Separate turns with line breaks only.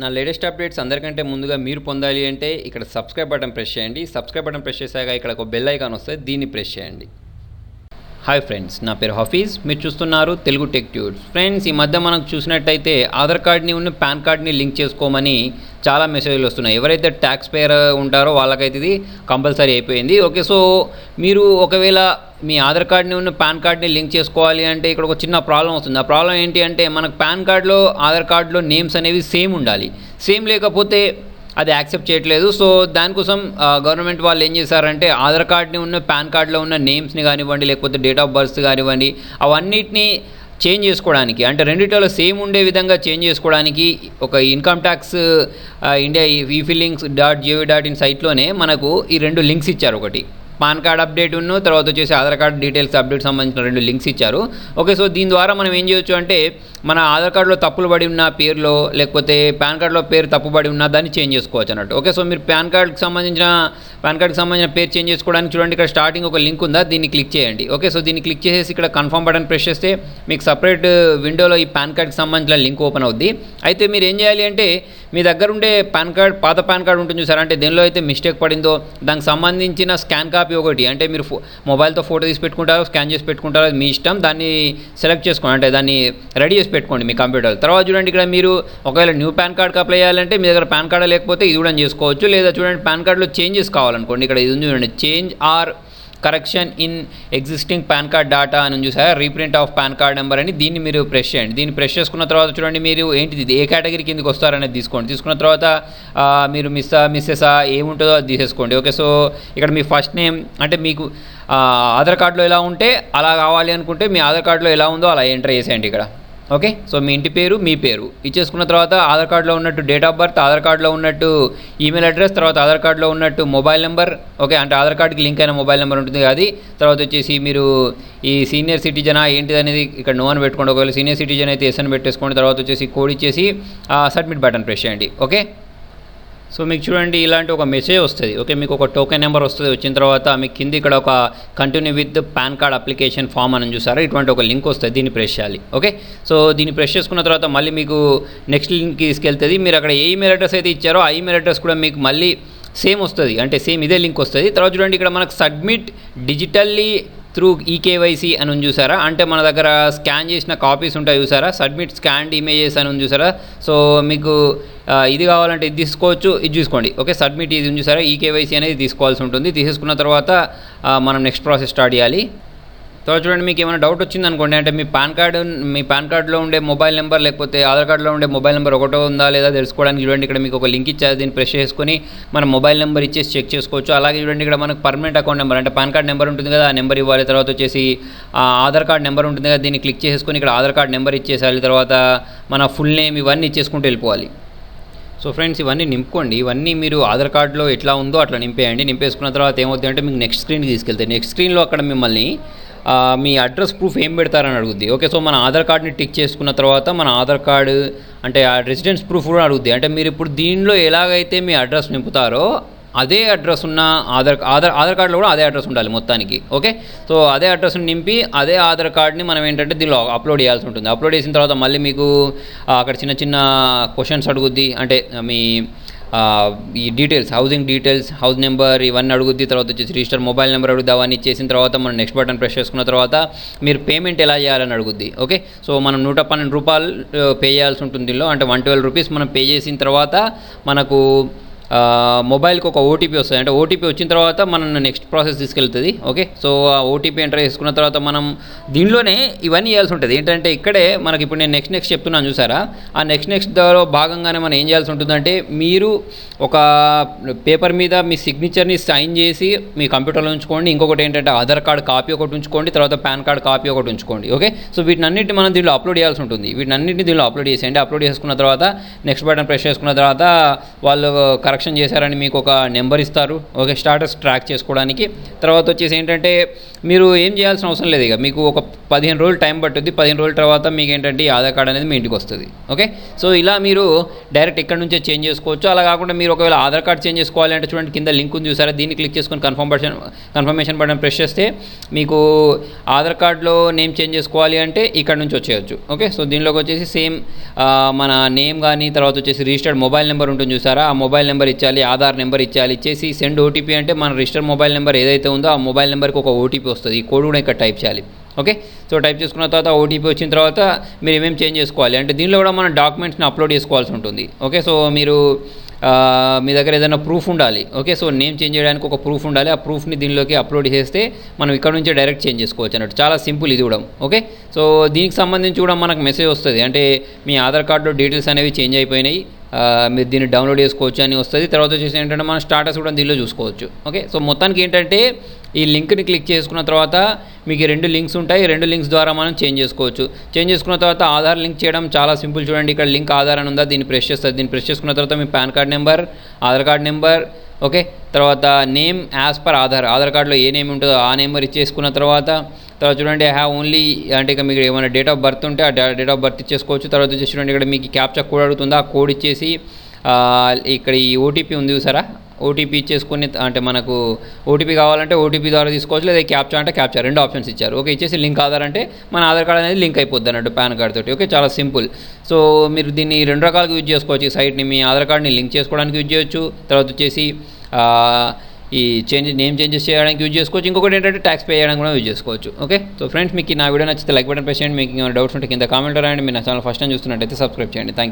నా latest updates అందరికంటే ముందుగా మీరు పొందాలి అంటే ఇక్కడ సబ్స్క్రైబ్ బటన్ ప్రెస్ చేయండి. సబ్స్క్రైబ్ బటన్ ప్రెస్ చేశాక ఇక్కడ ఒక బెల్ ఐకాన్ వస్తుంది దీన్ని ప్రెస్ చేయండి. హాయ్ ఫ్రెండ్స్ నా పేరు హఫీజ్. మీరు చూస్తున్నారు తెలుగు టెక్ ట్యూడ్స్ ఫ్రెండ్స్ ఈ మధ్య మనకు చూసినట్టయితే ఆధార్ కార్డ్ని ఉన్న పాన్ కార్డ్ని లింక్ చేసుకోమని చాలా మెసేజ్లు వస్తున్నాయి. ఎవరైతే ట్యాక్స్ పేయర్ ఉంటారో వాళ్ళకైతే ఇది కంపల్సరీ అయిపోయింది. ఓకే సో మీరు ఒకవేళ మీ ఆధార్ కార్డ్ని ఉన్న పాన్ కార్డ్ని లింక్ చేసుకోవాలి అంటే ఇక్కడ ఒక చిన్న ప్రాబ్లం వస్తుంది. ఆ ప్రాబ్లం ఏంటి అంటే మనకు పాన్ కార్డ్లో ఆధార్ కార్డులో నేమ్స్ అనేవి సేమ్ ఉండాలి. సేమ్ లేకపోతే అది యాక్సెప్ట్ చేయట్లేదు. సో దానికోసం గవర్నమెంట్ వాళ్ళు ఏం చేశారంటే ఆధార్ కార్డ్ని ఉన్న పాన్ కార్డ్లో ఉన్న నేమ్స్ని కానివ్వండి లేకపోతే డేట్ ఆఫ్ బర్త్ కానివ్వండి అవన్నిటిని చేంజ్ చేసుకోవడానికి అంటే రెండిటిలో సేమ్ ఉండే విధంగా చేంజ్ చేసుకోవడానికి ఒక income tax India e filings dot gov dot in సైట్లోనే మనకు ఈ రెండు లింక్స్ ఇచ్చారు ఒకటి. పాన్ కార్డ్ అప్డేట్ ఉన్న తర్వాత వచ్చేసి ఆధార్ కార్డ్ డీటెయిల్స్ అప్డేట్ సంబంధించిన రెండు లింక్స్ ఇచ్చారు. ఓకే సో దీని ద్వారా మనం ఏం చేయొచ్చు అంటే మన ఆధార్ కార్డులో తప్పులు పడి ఉన్న పేరులో లేకపోతే పాన్ కార్డులో పేరు తప్పుబడి ఉన్న దాన్ని చేంజ్ చేసుకోవచ్చు అన్నట్టు. ఓకే సో మీరు పాన్ కార్డ్కి సంబంధించిన పాన్ కార్డ్కి సంబంధించిన పేరు చేంజ్ చేసుకోవడానికి చూడండి ఇక్కడ స్టార్టింగ్ ఒక లింక్ ఉందా దీన్ని క్లిక్ చేయండి. ఓకే సో దీన్ని క్లిక్ చేసేసి ఇక్కడ కన్ఫర్మ్ బటన్ ప్రెస్ చేస్తే మీకు సపరేట్ విండోలో ఈ పాన్ కార్డ్కి సంబంధించిన లింక్ ఓపెన్ అవుద్ది. అయితే మీరు ఏం చేయాలి అంటే మీ దగ్గర ఉండే పాన్ కార్డ్ పాత పాన్ కార్డ్ ఉంటుంది సార్ అంటే దేనిలో అయితే మిస్టేక్ పడిందో దానికి సంబంధించిన స్కాన్ కాపీ ఒకటి. అంటే మీరు ఫో మొబైల్తో ఫోటో తీసి పెట్టుకుంటారో స్కాన్ చేసి పెట్టుకుంటారో మీ ఇష్టం. దాన్ని సెలెక్ట్ చేసుకోండి. అంటే దాన్ని రెడీ చేసి పెట్టుకోండి మీ కంప్యూటర్ తర్వాత చూడండి ఇక్కడ మీరు ఒకవేళ న్యూ పాన్ కార్డ్కి అప్లై చేయాలంటే మీ దగ్గర పాన్ కార్డ్ లేకపోతే ఇది కూడా చేసుకోవచ్చు. లేదా చూడండి పాన్ కార్డ్లో చేంజెస్ కావాలనుకోండి. ఇక్కడ ఇది చూడండి change or correction in existing pan card data అని చూసారా? Reprint of pan card number అని దీన్ని మీరు ప్రెస్ చేయండి. దీన్ని ప్రెస్ చేసుకున్న తర్వాత చూడండి మీరు ఏంటిది ఏ కేటగిరీ కిందకి వస్తారనేది తీసుకోండి. తీసుకున్న తర్వాత మీరు మిస్ మిస్సెసా ఏముంటుందో అది తీసేసుకోండి. ఓకే సో ఇక్కడ మీ ఫస్ట్ నేమ్ అంటే మీకు ఆధార్ కార్డులో ఎలా ఉంటే అలా కావాలి అనుకుంటే మీ ఆధార్ కార్డులో ఎలా ఉందో అలా ఎంటర్ చేసేయండి ఇక్కడ. ఓకే? సో మీ ఇంటి పేరు మీ పేరు. ఇచ్చేసుకున్న తర్వాత ఆధార్ కార్డులో ఉన్నట్టు డేట్ ఆఫ్ బర్త్ ఆధార్ కార్డులో ఉన్నట్టు ఈమెయిల్ అడ్రస్ తర్వాత ఆధార్ కార్డులో ఉన్నట్టు మొబైల్ నెంబర్ ఓకే? అంటే ఆధార్ కార్డుకి లింక్ అయిన మొబైల్ నెంబర్ ఉంటుంది అది. తర్వాత వచ్చేసి మీరు ఈ సీనియర్ సిటిజనా ఏంటిది అనేది ఇక్కడ నో అని పెట్టుకోండి. ఒకవేళ సీనియర్ సిటిజన్ అయితే ఎస్ అని పెట్టేసుకోండి. తర్వాత వచ్చేసి కోడ్ ఇచ్చేసి సబ్మిట్ బటన్ ప్రెస్ చేయండి. ఓకే? సో మీకు చూడండి ఇలాంటి ఒక మెసేజ్ వస్తుంది. ఓకే మీకు ఒక టోకెన్ నెంబర్ వస్తుంది. వచ్చిన తర్వాత మీకు కింద ఇక్కడ ఒక continue with pan card application form అని చూసారా? ఇటువంటి ఒక లింక్ వస్తుంది దీన్ని ప్రెస్ చేయాలి. ఓకే సో దీన్ని ప్రెస్ చేసుకున్న తర్వాత మళ్ళీ మీకు నెక్స్ట్ లింక్కి తీసుకెళ్తుంది. మీరు అక్కడ ఏ ఈమెయిల్ అడ్రస్ అయితే ఇచ్చారో ఆ ఈమెయిల్ అడ్రస్ కూడా మీకు మళ్ళీ సేమ్ వస్తుంది. అంటే సేమ్ ఇదే లింక్ వస్తుంది. తర్వాత చూడండి ఇక్కడ మనకు సబ్మిట్ డిజిటల్లీ త్రూ ఈకేవైసీ అని ఉంది చూసారా? అంటే మన దగ్గర స్కాన్ చేసిన కాపీస్ ఉంటాయి చూసారా? సబ్మిట్ స్కాన్డ్ ఇమేజెస్ అని ఉంది చూసారా? సో మీకు ఇది కావాలంటే ఇది తీసుకోవచ్చు ఇది చూసుకోండి. ఓకే సబ్మిట్ ఇది ఉంది చూసారా ఈకేవైసీ అనేది తీసుకోవాల్సి ఉంటుంది. తీసేసుకున్న తర్వాత మనం నెక్స్ట్ ప్రాసెస్ స్టార్ట్ చేయాలి. తర్వాత చూడండి మీకు ఏమైనా డౌట్ వచ్చింది అనుకోండి అంటే మీ పాన్ కార్డు మీ పాన్ కార్డులో ఉండే మొబైల్ నెంబర్ లేకపోతే ఆధార్ కార్డులో ఉండే మొబైల్ నెంబర్ ఒకటో ఉందా లేదా తెలుసుకోవడానికి చూడండి ఇక్కడ మీకు ఒక లింక్ ఇచ్చారు దీన్ని ప్రెస్ చేసుకొని మన మొబైల్ నెంబర్ ఇచ్చేసి చెక్ చేసుకోవచ్చు. అలాగే చూడండి ఇక్కడ మనకు పర్మనెంట్ అకౌంట్ నెంబర్ అంటే పాన్ కార్డ్ నెంబర్ ఉంటుంది కదా ఆ నెంబర్ ఇవ్వాలి తర్వాత వచ్చేసి ఆధార్ కార్డ్ నెంబర్ ఉంటుంది కదా దీన్ని క్లిక్ చేసుకొని ఇక్కడ ఆధార్ కార్డ్ నెంబర్ ఇచ్చేసాలి తర్వాత మన ఫుల్ నేమ్ ఇవన్నీ ఇచ్చేసుకుంటూ వెళ్ళిపోవాలి. సో ఫ్రెండ్స్ ఇవన్నీ నింపుకోండి ఇవన్నీ మీరు ఆధార్ కార్డులో ఎట్లా ఉందో అట్లా నింపేయండి. నింపేసుకున్న తర్వాత ఏమవుతుంది అంటే మీకు నెక్స్ట్ స్క్రీన్కి తీసుకెళ్తాయి. నెక్స్ట్ స్క్రీన్లో అక్కడ మిమ్మల్ని మీ అడ్రస్ ప్రూఫ్ ఏం పెడతారని అడుగుద్ది. ఓకే సో మన ఆధార్ కార్డ్ని టిక్ చేసుకున్న తర్వాత మన ఆధార్ కార్డు అంటే ఆ రెసిడెన్స్ ప్రూఫ్ కూడా అడుగుద్ది. అంటే మీరు ఇప్పుడు దీనిలో ఎలాగైతే మీ అడ్రస్ నింపుతారో అదే అడ్రస్ ఉన్న ఆధార్ ఆధార్ ఆధార్ కార్డులో కూడా అదే అడ్రస్ ఉండాలి మొత్తానికి. ఓకే సో అదే అడ్రస్ని నింపి అదే ఆధార్ కార్డ్ని మనం ఏంటంటే దీనిలో అప్లోడ్ చేయాల్సి ఉంటుంది. అప్లోడ్ చేసిన తర్వాత మళ్ళీ మీకు అక్కడ చిన్న చిన్న క్వశ్చన్స్ అడుగుద్ది. అంటే మీ ఈ details housing details house number ఇవన్నీ అడుగుద్ది తర్వాత వచ్చేసి రిజిస్టర్ మొబైల్ నెంబర్ అడుగుద్ది అవన్నీ చేసిన తర్వాత మనం నెక్స్ట్ బటన్ ప్రెస్ చేసుకున్న తర్వాత మీరు పేమెంట్ ఎలా చేయాలని అడుగుద్ది ఓకే సో మనం నూట పన్నెండు రూపాయలు uh, పే చేయాల్సి ఉంటుంది అంటే వన్ ట్వెల్వ్ రూపీస్ మనం పే చేసిన తర్వాత మనకు మొబైల్కి ఒక ఓటీపీ వస్తుంది. అంటే ఓటీపీ వచ్చిన తర్వాత మనం నెక్స్ట్ ప్రాసెస్ తీసుకెళ్తుంది. ఓకే? సో ఆ ఓటీపీ ఎంటర్ చేసుకున్న తర్వాత మనం దీనిలోనే ఇవన్నీ చేయాల్సి ఉంటుంది. ఏంటంటే ఇక్కడే మనకి ఇప్పుడు నేను నెక్స్ట్ నెక్స్ట్ చెప్తున్నాను చూసారా? ఆ నెక్స్ట్ నెక్స్ట్ దాలో భాగంగానే మనం ఏం చేయాల్సి ఉంటుందంటే మీరు ఒక పేపర్ మీద మీ సిగ్నేచర్ని సైన్ చేసి మీ కంప్యూటర్లో ఉంచుకోండి. ఇంకొకటి ఏంటంటే ఆధార్ కార్డ్ కాపీ ఒకటి ఉంచుకోండి. తర్వాత పాన్ కార్డ్ కాపీ ఒకటి ఉంచుకోండి. ఓకే? సో వీటినన్నింటిని మనం దీనిలో అప్లోడ్ చేయాల్సి ఉంటుంది. వీటినన్నింటిని దీనిలో అప్లోడ్ చేసేయండి. అప్లోడ్ చేసుకున్న తర్వాత నెక్స్ట్ బటన్ ప్రెస్ చేసుకున్న తర్వాత వాళ్ళు కరెక్ట్ ట్రాన్సాక్షన్ చేశారని మీకు ఒక నెంబర్ ఇస్తారు. ఓకే స్టాటస్ ట్రాక్ చేసుకోవడానికి. తర్వాత వచ్చేసి ఏంటంటే మీరు ఏం చేయాల్సిన అవసరం లేదు ఇక. మీకు ఒక పదిహేను రోజులు టైం పట్టుద్ది. పదిహేను రోజుల తర్వాత మీకు ఏంటంటే ఆధార్ కార్డ్ అనేది మీ ఇంటికి వస్తుంది. ఓకే? సో ఇలా మీరు డైరెక్ట్ ఇక్కడ నుంచే చేంజ్ చేసుకోవచ్చు. అలా కాకుండా మీరు ఒకవేళ ఆధార్ కార్డ్ చేంజ్ చేసుకోవాలి అంటే చూడండి కింద లింక్ ఉంది చూసారా? దీన్ని క్లిక్ చేసుకొని confirm button confirmation button press చేస్తే మీకు ఆధార్ కార్డ్లో నేమ్ చేంజ్ చేసుకోవాలి అంటే ఇక్కడ నుంచి వచ్చేయచ్చు. ఓకే? సో దీనిలోకి వచ్చేసి సేమ్ మన నేమ్ కానీ తర్వాత వచ్చేసి రిజిస్టర్డ్ మొబైల్ నెంబర్ ఉంటుంది చూసారా? ఆ మొబైల్ నెంబర్ ఇచ్చాలి ఆధార్ నెంబర్ ఇచ్చాలి ఇచ్చేసి సెండ్ ఓటీపీ అంటే మన రిజిస్టర్ మొబైల్ నెంబర్ ఏదైతే ఉందో ఆ మొబైల్ నెంబర్కి ఒక ఓటీపీ వస్తుంది. ఈ కోడ్ కూడా ఇక్కడ టైప్ చేయాలి. ఓకే? సో టైప్ చేసుకున్న తర్వాత ఓటీపీ వచ్చిన తర్వాత మీరు ఏమేమి చేంజ్ చేసుకోవాలి? అంటే దీనిలో కూడా మనం డాక్యుమెంట్స్ని అప్లోడ్ చేసుకోవాల్సి ఉంటుంది. ఓకే? సో మీరు మీ దగ్గర ఏదైనా ప్రూఫ్ ఉండాలి. ఓకే? సో నేమ్ చేంజ్ చేయడానికి ఒక ప్రూఫ్ ఉండాలి. ఆ ప్రూఫ్ని దీనిలోకి అప్లోడ్ చేస్తే మనం ఇక్కడ నుంచే డైరెక్ట్ చేంజ్ చేసుకోవచ్చు అన్నట్టు. చాలా సింపుల్ ఇది కూడా. ఓకే? సో దీనికి సంబంధించి కూడా మనకు మెసేజ్ వస్తుంది. అంటే మీ ఆధార్ కార్డులో డీటెయిల్స్ అనేవి చేంజ్ అయిపోయినాయి. మీరు దీన్ని డౌన్లోడ్ చేసుకోవచ్చు అని వస్తుంది. తర్వాత వచ్చేసి ఏంటంటే మన స్టాటస్ కూడా దీనిలో చూసుకోవచ్చు. ఓకే సో మొత్తానికి ఏంటంటే ఈ లింక్ని క్లిక్ చేసుకున్న తర్వాత మీకు రెండు లింక్స్ ఉంటాయి. రెండు లింక్స్ ద్వారా మనం చేంజ్ చేసుకోవచ్చు. చేంజ్ చేసుకున్న తర్వాత ఆధార్ లింక్ చేయడం చాలా సింపుల్ చూడండి. ఇక్కడ లింక్ ఆధార్ అని ఉందా? దీన్ని ప్రెస్ చేస్తుంది దీన్ని ప్రెస్ చేసుకున్న తర్వాత మీ pan card number Aadhaar card number okay? తర్వాత name as per Aadhaar. Aadhaar కార్డులో ఏ నేమ్ ఉంటుందో ఆ నెంబర్ ఇచ్చేసుకున్న తర్వాత తర్వాత చూడండి ఐ హ్యావ్ ఓన్లీ అంటే ఇక మీకు ఏమైనా డేట్ ఆఫ్ బర్త్ ఉంటే ఆ డేట్ ఆఫ్ బర్త్ ఇచ్చేసుకోవచ్చు. తర్వాత వచ్చేసి చూడండి ఇక్కడ మీకు క్యాప్చా కోడ్ అడుగుతుందా? ఆ కోడ్ ఇచ్చేసి ఇక్కడ ఈ ఓటీపీ ఉంది చూసారా? ఓటీపీ ఇచ్చేసుకుని అంటే మనకు ఓటీపీ కావాలంటే ఓటీపీ ద్వారా తీసుకోవచ్చు లేదా క్యాప్చా అంటే క్యాప్చా రెండు ఆప్షన్స్ ఇచ్చారు. ఓకే ఇచ్చేసి లింక్ ఆధార్ అంటే మన ఆధార్ కార్డ్ అనేది లింక్ అయిపోద్ది అన్నట్టు పాన్ కార్డ్ తోటి. ఓకే చాలా సింపుల్. సో మీరు దీన్ని రెండు రకాలుగా యూజ్ చేసుకోవచ్చు. ఈ సైట్ని మీ ఆధార్ కార్డ్ని లింక్ చేసుకోవడానికి యూజ్ చేయొచ్చు. తర్వాత వచ్చేసి ఈ చేంజ్ నేమ్ చేంజెస్ చేయడానికి యూజ్ చేసుకోవచ్చు. ఇంకొకటి ఏంటంటే ట్యాక్స్ పే చేయడానికి కూడా యూజ్ చేసుకోవచ్చు. ఓకే సో ఫ్రెండ్స్ మీకు నా వీడియో నచ్చితే లైక్ బటన్ ప్రెస్ చేయండి. మీకు ఏమైనా డౌట్స్ ఉంటే కింద కామెంట్ రాయండి. మీరు నా ఛానల్ ఫస్ట్ టైం చూస్తున్నట్టయితే సబ్స్క్రైబ్ చేయండి. థ్యాంక్